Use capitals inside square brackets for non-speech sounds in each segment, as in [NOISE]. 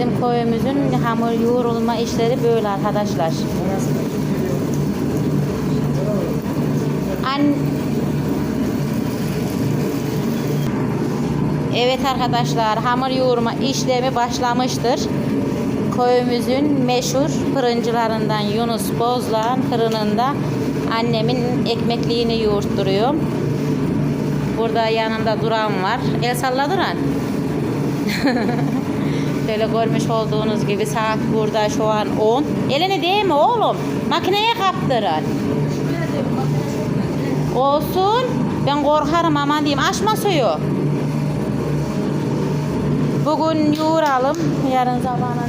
Bizim köyümüzün hamur yoğrulma işleri böyle arkadaşlar. An Evet arkadaşlar hamur yoğurma işlemi başlamıştır. Köyümüzün meşhur fırıncılarından Yunus Bozlağ'ın fırınında annemin ekmekliğini yoğurtturuyor. Burada yanında duran var. El salla duran. [LAUGHS] Şöyle görmüş olduğunuz gibi saat burada şu an 10. Elini değme oğlum. Makineye kaptırın. Olsun. Ben korkarım aman diyeyim. Açma suyu. Bugün yoğuralım. Yarın sabahına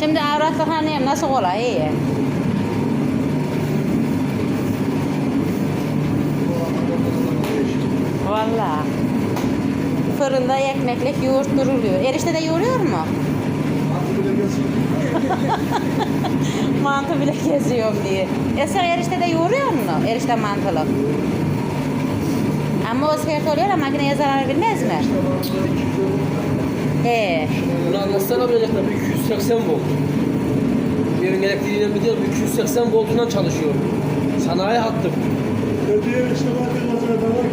Şimdi avratlık annem nasıl kolay iyi. Valla. Fırında ekmeklik yoğurtturuluyor. Erişte de yoğuruyor mu? [LAUGHS] Mantı bile geziyorum diye. E sen erişte de yoğuruyor mu? Erişte mantılı. Ama o sert oluyor ama makineye zarar vermez mi? He. Bunu anlatsana bilecekler 280 volt. Yerin elektriğiyle bir değil 280 voltundan çalışıyor. Sanayi hattı. Ödüye işte var bir pazarda var.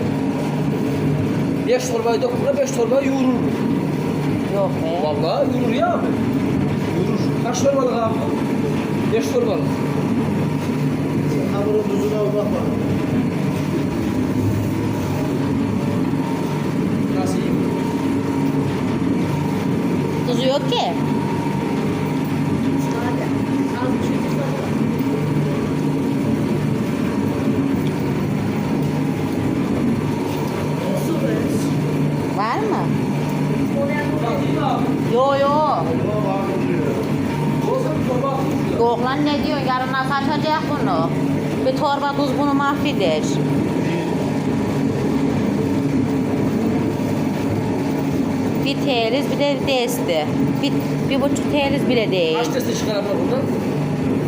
5 torbayı dokunma 5 torbayı yoğurur? Yok be. Vallahi yoğurur ya abi. Yoğurur. Kaç torbalık abi? 5 torbalık. Hamurun tuzuna bakma. Nasıl iyi? Tuzu yok ki. Var mı? Bak iyi mi abi? Yo yo. Ama bakın diyor. Olsa bir torba atmış. Yok lan ne diyorsun? Açacak bunu? Bir torba tuz bunu mahveder. Bir teriz bir de desti. Bir, bir buçuk teriz bile değil. Kaç testi çıkar abla buradan?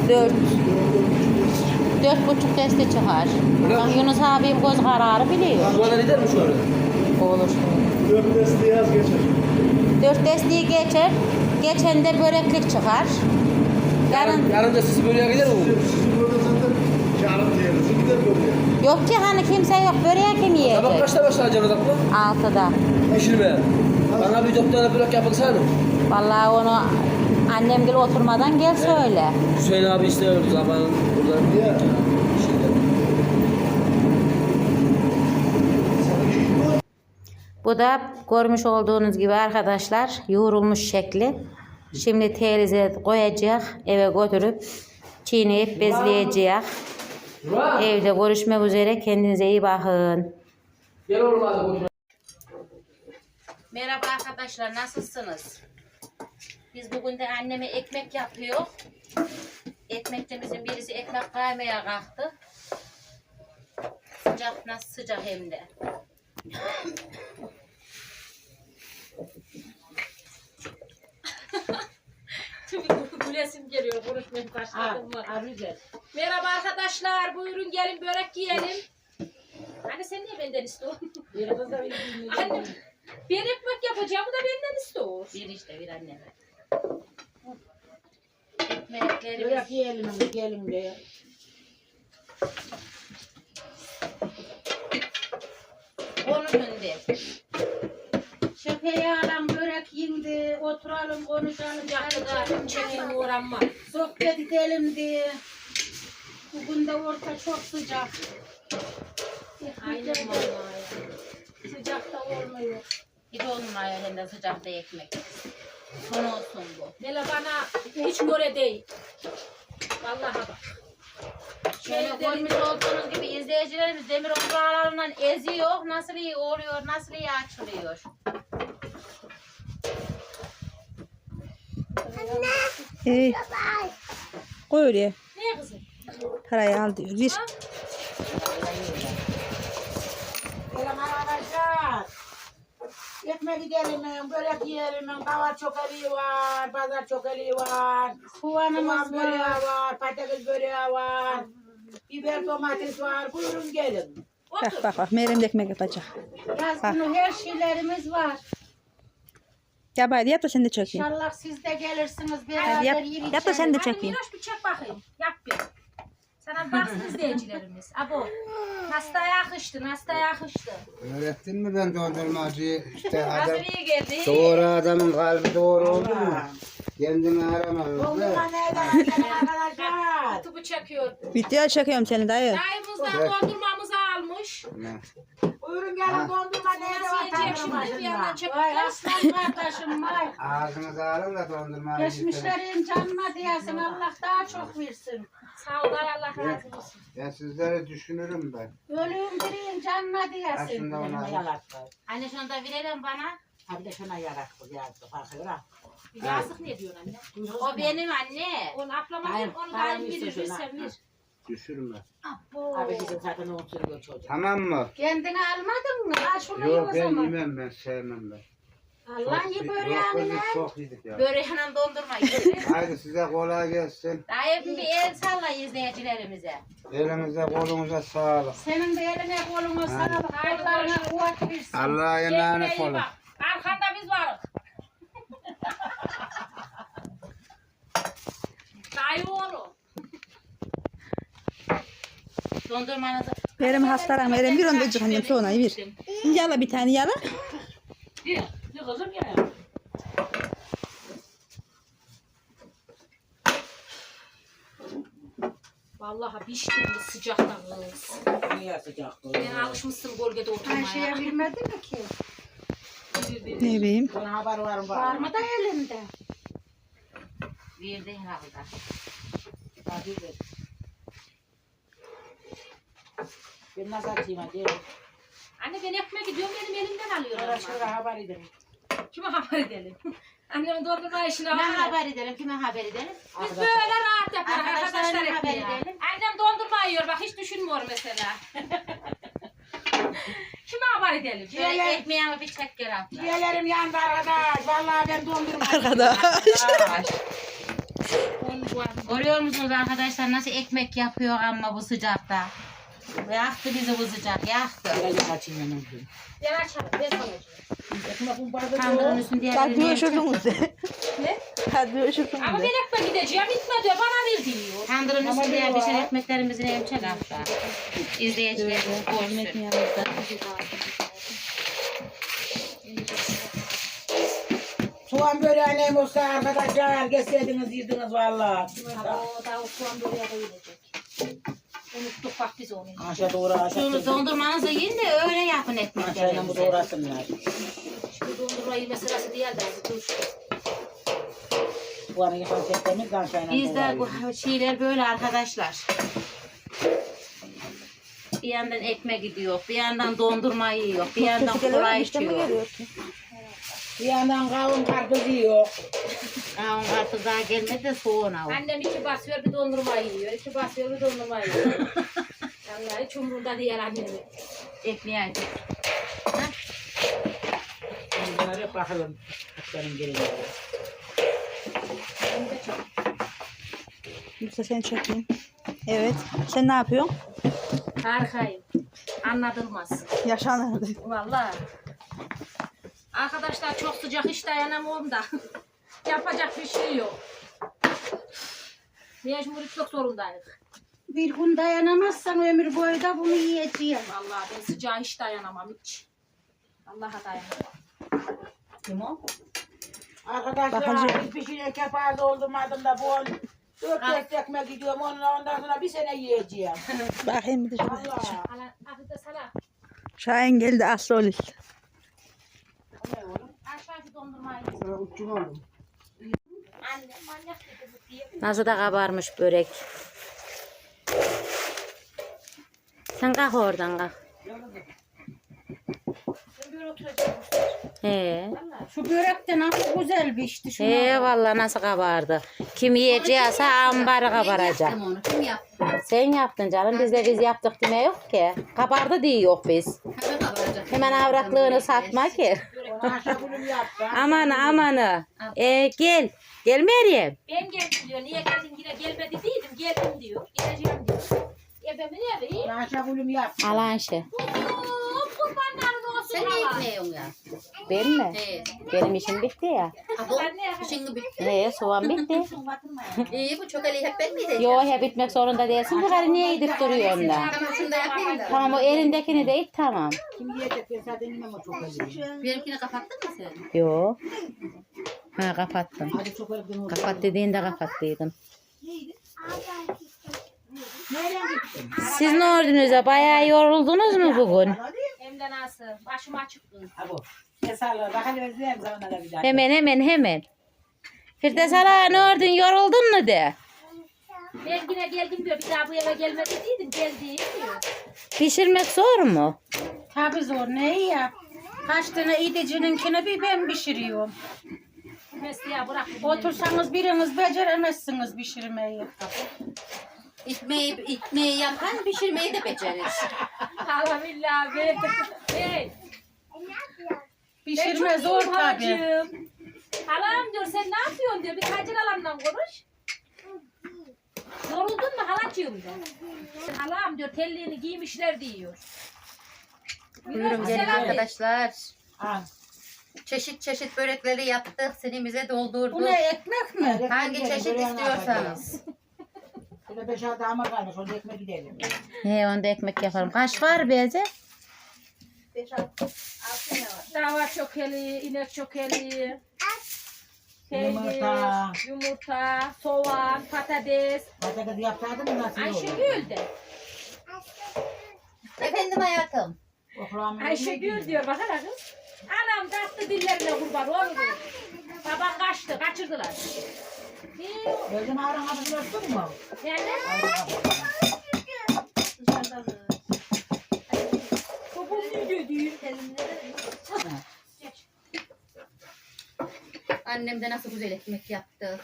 Dört. Dört buçuk desti çıkar. Bak? Yunus abim göz kararı biliyor. Bu kadar gider mi şöyle? Olur. Dört desti yaz geçer. Dört destiği geçer. Geçen de böreklik çıkar. Yarın Yarın, yarın da sizi böyle gider mi? Sizin burada zaten karın diyoruz. Gider böyle. yok ki hani kimse yok. Böreği kim Sabah yiyecek? kaçta başlayacaksınız abla? Altıda. Pişirmeye. Bana bir dört tane börek yapılsana. Vallahi onu annem gibi oturmadan gel söyle. Hüseyin abi istiyordu zaman buradan. Ya. Şeyden. Bu da görmüş olduğunuz gibi arkadaşlar yoğrulmuş şekli. Şimdi teyze koyacak. Eve götürüp çiğneyip bezleyecek. Evde görüşmek üzere. Kendinize iyi bakın. Merhaba arkadaşlar nasılsınız? Biz bugün de anneme ekmek yapıyor. Ekmekçimizin birisi ekmek kaymaya kalktı. Sıcak nasıl sıcak hem de. Konuşmaya başladım mı? Merhaba arkadaşlar buyurun gelin börek yiyelim. Anne sen niye benden istiyorsun? [LAUGHS] Anne ben ekmek yapacağım bu da benden istiyor. Bir işte bir anneme. Ekmeklerimiz Bırak yiyelim onu gelin diye. onun önünde. Börek yindi, oturalım, konuşalım, Yakında çekim uğranma. sohbet edelim diye. Bugün de orta çok sıcak. Aynen vallahi. sıcakta olmuyor. De olmuyor hem de sıcakta ekmek. Son olsun bu. Nele bana hiç göre değil. Vallahi bak. Şöyle görmüş olduğunuz gibi izleyicilerimiz demir obralarından eziyor. Nasıl iyi oluyor, nasıl iyi açılıyor. Hey. Koy oraya. Ne kızım? Parayı al diyor. Bir. Selam arkadaşlar. Ekmek gidelim, börek yiyelim, kavar çokali var, pazar çokali var, soğanımız böreği var, patates böreği var, biber domates var. Buyurun gelin. Bak bak bak. Meryem de ekmek yapacak. Yaz günü her şeylerimiz var. Yap hadi yap da sen de çekeyim. İnşallah siz de gelirsiniz Hadi beraber yap, yiyip yap da sen de Hadi çekeyim. Miroş bir çek bakayım. Yap bir. Sana baksın izleyicilerimiz. Abo. Nasıl da yakıştı, nasıl da yakıştı. Öğrettin mi ben dondurmacıyı? İşte adam, iyi geldi? doğru adamın kalbi doğru oldu mu? Kendini aramamız. Dondurma nereden arkadaşlar? YouTube'u çekiyor. Video çekiyorum seni dayı. Dayımızdan dondurmamızı almış. Buyurun gelin dondurma nerede var Nasıl yiyecek tanrım şimdi? Bir yandan başında. çek Vay aslan kardeşim vay. [LAUGHS] Ağzınızı alın da dondurmayı getirin. Geçmişlerin canına diyesin Allah daha çok versin. Sağ ol Allah razı olsun. Ben sizleri düşünürüm ben. Ölüm dirin canına diyesin. Aslında ona Anne şunu da verelim bana. Abi de şuna yarak bu yazdı bakıyor ha. Bir yazık ne diyorsun anne? O benim anne. Onu ablama Hayır, ver, onu dayım bilir, bir ha. ver. Düşürme. Abi bizim zaten onu sürüyor çocuk. Tamam mı? Kendini almadın mı? Al şunu ye Yok o ben zaman. yemem ben sevmem ben. Allah ye Yok, böreğini lan. çok yedik ya. Böreğinden dondurma yedi. [LAUGHS] Haydi size kolay gelsin. Dayı bir el salla izleyicilerimize. Elinize kolunuza sağlık. Senin de eline koluna sağlık. Görüşürüz. kuvvet versin. Allah'a Kendine emanet iyi olun. bak. Arkanda biz varız. [LAUGHS] Dayı oğlu. Dondurmanızı Meryem hastalan Meryem bir onda öcük annem sonra bir. Yala bir tane yala. Vallahi piştim bu sıcakta kız. Niye sıcak bu? Ben alışmışsım gölgede oturmaya. Ayşe'ye bilmedi mi ki? Ne bileyim. Buna haber var mı? Var mı da elinde? verdi herhalde. Hadi ver. Ben nasıl atayım hadi? Anne ben ekmeğe gidiyorum benim elimden alıyor. Şöyle haber edelim. Kime haber edelim? [LAUGHS] Annemin dondurma işine Kime haber haber edelim? Kime haber edelim? Biz böyle rahat yaparız Arkadaşlarına arkadaşlar haber ekmeği. edelim. Annem dondurma yiyor bak hiç düşünmüyor mesela. [LAUGHS] Kime haber edelim? Şöyle ekmeğimi bir çek gel abla. Ciğerlerim yandı arkadaş. Vallahi ben dondurma. Arkadaş. Görüyor musunuz arkadaşlar nasıl ekmek yapıyor ama bu sıcakta. Yaktı bizi sıcak, yaktı. Biraz açayım hemen. Ben açarım ben bardağı Tandırın üstünde Hadi diğerlerini görüşürüz de. Ne? Görüşürüz Ama de. ben ekmeğe gideceğim gitme diyor bana ver diyor. Tandırın üstünde pişen ekmeklerimizi emçek hafta. İzleyicilerimiz görsün. Soğan böreği olsa arkadaşlar geçseydiniz yediniz valla. O da o soğan buraya da gelecek. Unuttuk bak biz onu. Aşağı doğru Şunu aşağı. dondurmanızı yiyin de öyle yapın Aşağıya bu ekmeklerinizi. doğrasınlar. Şimdi dondurma yeme sırası değil de dur. Bu an yapan teklerimiz ganşayla Bizde bu şeyler böyle arkadaşlar. Bir yandan ekmek gidiyor, bir yandan dondurma yiyor, bir yandan Sesi geliyor mu? kola İşte mi içiyor. geliyor ki? Bir yandan kavun karpuz yiyor. Aa, artık daha gelmedi de soğuna o. Annem iki basıyor bir dondurma yiyor. iki basıyor bir dondurma yiyor. [LAUGHS] Vallahi hiç umurunda değil annemin. Ekmeği açık. Bunlara bakalım. Benim gelince. Yoksa seni çekeyim. Evet. Sen ne yapıyorsun? Harikayım. Anlatılmaz. Yaşanırdı. Vallahi. Arkadaşlar çok sıcak hiç dayanamıyorum da. [LAUGHS] Yapacak bir şey yok. Mecbur çok zorundayız. Bir gün dayanamazsan ömür boyu da bunu yiyeceğim. Vallahi ben sıcağa hiç dayanamam hiç. Allah'a dayanamam. Kim o? Arkadaşlar Bakacağım. hiçbir şeyle kefaret doldurmadım da bu on dört dört ekmek gidiyorum onunla ondan sonra bir sene yiyeceğim. [LAUGHS] Bakayım bir de şöyle. Allah. Hala afiyet sana. Şahin geldi aslı ol. Aşağı şu dondurmayı. Uççum aldım. Annem manyak dedi bu diye. Nasıl da kabarmış börek. Sen kalk oradan kalk. Ben. He. Şu börek de nasıl güzel pişti şuna. He vallahi nasıl kabardı. Kim yiyeceğse ambarı kabaracak. onu kim yaptı? Sen yaptın canım. Biz de biz yaptık deme yok ki. Kabardı diye yok biz. Hemen kabaracak. Hemen avraklığını satma ki. Onu aşağı bölüm yaptı. Aman amanı. E, gel. Gel Meryem. Ben geldim diyor. Niye geldin yine gelmedi değilim. Geldim diyor. Geleceğim diyor. E yapayım? Onu aşağı bölüm yaptı. Al Ayşe. Kurbanların olsun Sen ne hala. ekmeğiyorsun ya? Ben mi? He. Benim işim bitti ya. Yapayım? işin bitti. He soğan bitti. [LAUGHS] İyi bu çok eli hep ben mi edeceğim? Yo he bitmek zorunda değilsin. Bu karı niye gidip duruyorsun da? Tamam şunu da yapayım da. Tamam o elindekini de it tamam. Kim yiyecek ben zaten yemem o çok acı. Benimkini kapattın mı sen? Yo. Ha kapattım. Kapat dediğinde kapattıydım. Siz ne ordunuz ya? Bayağı yoruldunuz mu bugün? Hem de nasıl? Başım açık kız. Ha bu. Keserler. Bakalım özleyeyim sana da bir daha. Hemen hemen hemen. Firdevs hala ne ordun yoruldun mu de? Ben yine geldim diyor. Bir daha bu eve gelmedi değildim. Geldi diyor. Pişirmek zor mu? Tabii zor. Ne ya? Kaç tane idicininkini bir ben pişiriyorum. Mesleğe bırak. Otursanız biriniz beceremezsiniz pişirmeyi. İtmeyi, itmeyi yapan pişirmeyi de becerir. Hala billahi be. Hey. Pişirme Ben zor iyiyim tabii. Halam diyor sen ne yapıyorsun diyor. Bir Hacer halamla konuş. Yoruldun mu halacığım diyor. Halam diyor telliğini giymişler diyor. Buyurun gelin arkadaşlar. Ha. Çeşit çeşit börekleri yaptık. Senimize doldurduk. Bu ne ekmek mi? Hangi çeşit istiyorsanız. Şöyle beş altı hamur kalmış. Onu ekmek gidelim. He onda ekmek yaparım. Kaç var beze? Dava çökeli, inek çökeli. Peynir, Yumurta. yumurta, soğan, patates. Patates yapsaydın mı nasıl olur? Ayşegül de. Efendim hayatım. Okramı Ayşegül diyor bakar kız. Anam tatlı dillerine kurban oğlum. Baban kaçtı, kaçırdılar. Ağrın kapısını örttün mü? Yani babam ne dedi? Annem de nasıl güzel ekmek yaptı.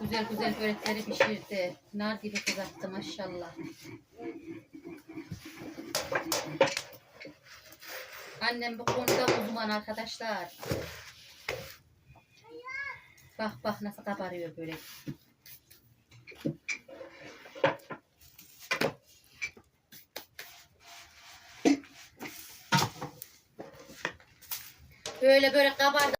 Güzel güzel börekleri pişirdi. Nar gibi kızarttı maşallah. Annem bu konuda uzman arkadaşlar. Bak bak nasıl kabarıyor börek. Böyle böyle kabardı.